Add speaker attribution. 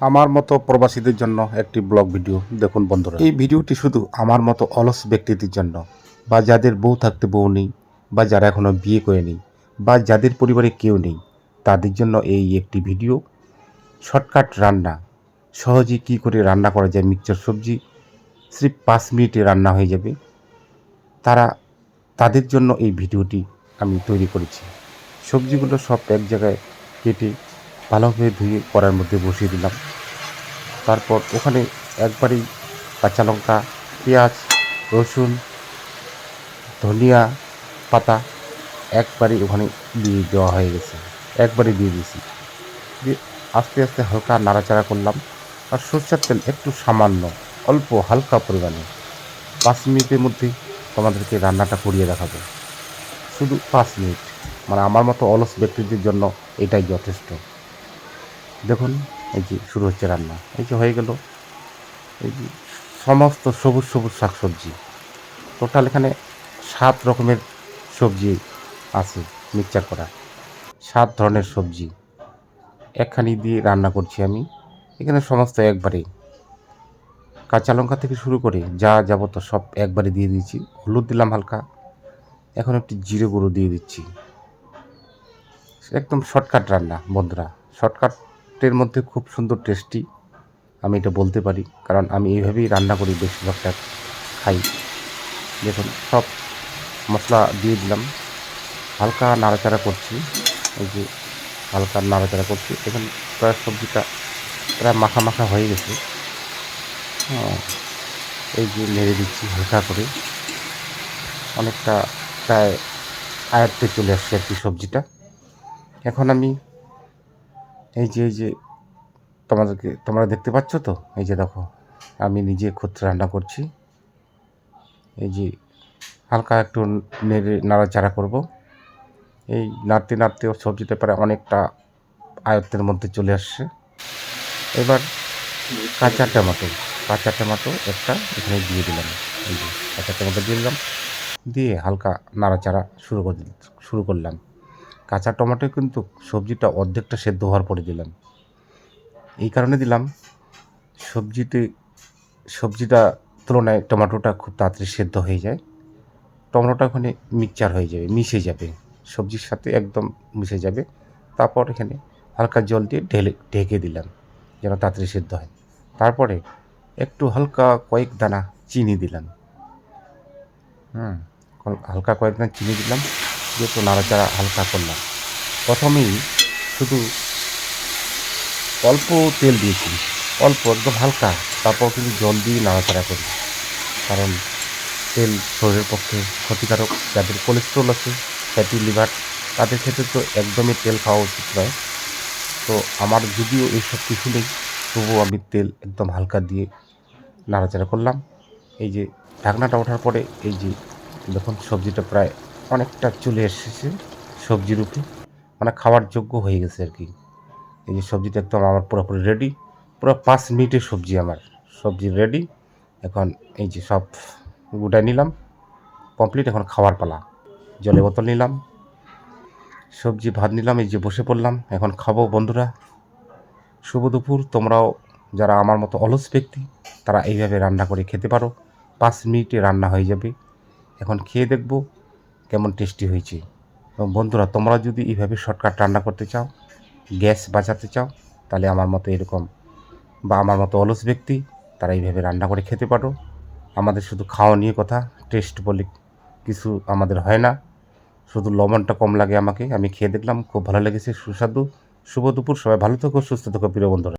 Speaker 1: আমার মতো প্রবাসীদের জন্য একটি ব্লগ ভিডিও। দেখুন বন্ধুরা। এই ভিডিওটি শুধু আমার মতো অলস ব্যক্তিদের জন্য বা যাদের বউ থাকতে বউ নেই বা যারা এখনও বিয়ে করেনি বা যাদের পরিবারে কেউ নেই, তাদের জন্য এই একটি ভিডিও। শর্টকাট রান্না। সহজে কি করে রান্না করা যায়? মিক্সচার সবজি স্রেফ পাঁচ মিনিটে রান্না হয়ে যাবে। তারা, তাদের জন্য এই ভিডিওটি আমি তৈরি করেছি। সবজিগুলো সব এক জায়গায় কেটে ভালোভাবে ধুয়ে কড়ার মধ্যে বসিয়ে দিলাম। তারপর ওখানে একবারেই কাঁচা লঙ্কা, পেঁয়াজ, রসুন, ধনিয়া পাতা একবারেই ওখানে দিয়ে দেওয়া হয়ে গেছে। একবারই দিয়ে দিয়েছি। দিয়ে আস্তে আস্তে হালকা নাড়াচাড়া করলাম। আর সরষের তেল একটু সামান্য, অল্প হালকা পরিমাণে। পাঁচ মিনিটের মধ্যে তোমাদেরকে রান্নাটা করিয়ে দেখাবো। শুধু পাঁচ মিনিট। মানে আমার মতো অলস ব্যক্তিদের জন্য এটাই যথেষ্ট। দেখুন, এই যে শুরু হচ্ছে রান্না। এই যে হয়ে গেল এই যে সমস্ত সবুজ সবুজ শাকসবজি। টোটাল এখানে সাত রকমের সবজি আছে মিক্সচার করা। সাত ধরনের সবজি। একখানি দিয়ে রান্না করছি আমি। এখানে সমস্ত একবারে। কাঁচা লঙ্কা থেকে শুরু করে যা যাবত সব একবারে দিয়ে দিয়েছি। হলুদ দিলাম হালকা। এখন একটু জিরে গুঁড়ো দিয়ে দিচ্ছি। একদম শর্টকাট রান্না, বন্ধুরা। শর্টকাটের মধ্যে খুব সুন্দর টেস্টি আমি এটা বলতে পারি, কারণ আমি এইভাবেই রান্না করি বেশিরভাগটা খাই। দেখুন, সব মশলা দিয়ে দিলাম। হালকা নাড়াচাড়া করছি, এই যে হালকা নাড়াচাড়া করছি। এখন প্রায় সবজিটা প্রায় মাখা মাখা হয়ে গেছে। হ্যাঁ এই যে নেড়ে দিচ্ছি হালকা করে। অনেকটা প্রায় আয়ত্তে চলে আসছে আর কি সবজিটা। এখন আমি এই যে এই যে, তোমাদেরকে, তোমরা দেখতে পাচ্ছ তো? এই যে দেখো, আমি নিজে ক্ষুদ্র রান্না করছি। এই যে, হালকা একটু নেড়ে নাড়াচাড়া করব। এই নাড়তে নাড়তে ওর সবজিটা প্রায় অনেকটা আয়ত্তের মধ্যে চলে আসছে। এবার কাঁচা টমেটো কাঁচা টমেটো একটা এখানে দিয়ে দিলাম। এই যে, কাঁচা টমেটো দিয়ে দিলাম। দিয়ে হালকা নাড়াচাড়া শুরু করে শুরু করলাম। কাঁচা টমেটো কিন্তু সবজিটা অর্ধেকটা সেদ্ধ হওয়ার পরে দিলাম। এই কারণে দিলাম, সবজিতে, সবজিটা তুলনায় টমেটোটা খুব তাড়াতাড়ি সেদ্ধ হয়ে যায়। টমেটোটা ওখানে মিক্সচার হয়ে যাবে, মিশে যাবে, সবজির সাথে একদম মিশে যাবে। তারপর এখানে হালকা জল দিয়ে ঢেলে, ঢেকে দিলাম, যেন তাড়াতাড়ি সেদ্ধ হয়। তারপরে একটু হালকা কয়েক দানা চিনি দিলাম। হুম, হালকা কয়েক দানা চিনি দিলাম। দিয়ে একটু নাড়াচাড়া হালকা করলাম। প্রথমেই শুধু অল্প তেল দিয়েছি। অল্প, একদম হালকা। তারপর কিন্তু জল দিয়ে নাড়াচাড়া করি। কারণ তেল শরীরের পক্ষে ক্ষতিকারক। যাদের কোলেস্ট্রল আছে ফ্যাটি লিভার তাদের ক্ষেত্রে তো একদমই তেল খাওয়া উচিত নয়। তো আমার যদিও এইসব কিছু নেই, তবুও আমি তেল একদম হালকা দিয়ে নাড়াচাড়া করলাম। এই যে ঢাকনাটা ওঠার পরে এই যে দেখুন সবজিটা প্রায় অনেকটা চলে এসেছে সবজি উপরে মানে খাওয়ার যোগ্য হয়ে গেছে আর কি। এই যে সবজিটা একদম আমার পুরোপুরি রেডি পুরো পাঁচ মিনিটের সবজি আমার। সবজি রেডি এখন এই যে সব গুটাই নিলাম। কমপ্লিট এখন খাওয়ার পালা। জলে বোতল নিলাম। সবজি ভাত নিলাম, এই যে বসে পড়লাম। এখন খাব বন্ধুরা। শুভ দুপুর। তোমরাও যারা আমার মতো অলস ব্যক্তি, তারা এইভাবে রান্না করে খেতে পারো। পাঁচ মিনিটে রান্না হয়ে যাবে। এখন খেয়ে দেখব। কেমন টেস্টি হয়েছে। বন্ধুরা, তোমরা যদি এইভাবে শর্টকাট রান্না করতে চাও, গ্যাস বাঁচাতে চাও, তাহলে আমার মতো এরকম বা আমার মতো অলস ব্যক্তি, তারা এইভাবে রান্না করে খেতে পারো। আমাদের শুধু খাওয়া নিয়ে কথা টেস্ট বলে কিছু আমাদের হয় না। শুধু লবণটা কম লাগে আমাকে। আমি খেয়ে দেখলাম, খুব ভালো লেগেছে, সুস্বাদু। শুভ দুপুর, সবাই ভালো থেকো, সুস্থ থেকো, প্রিয় বন্ধুরা।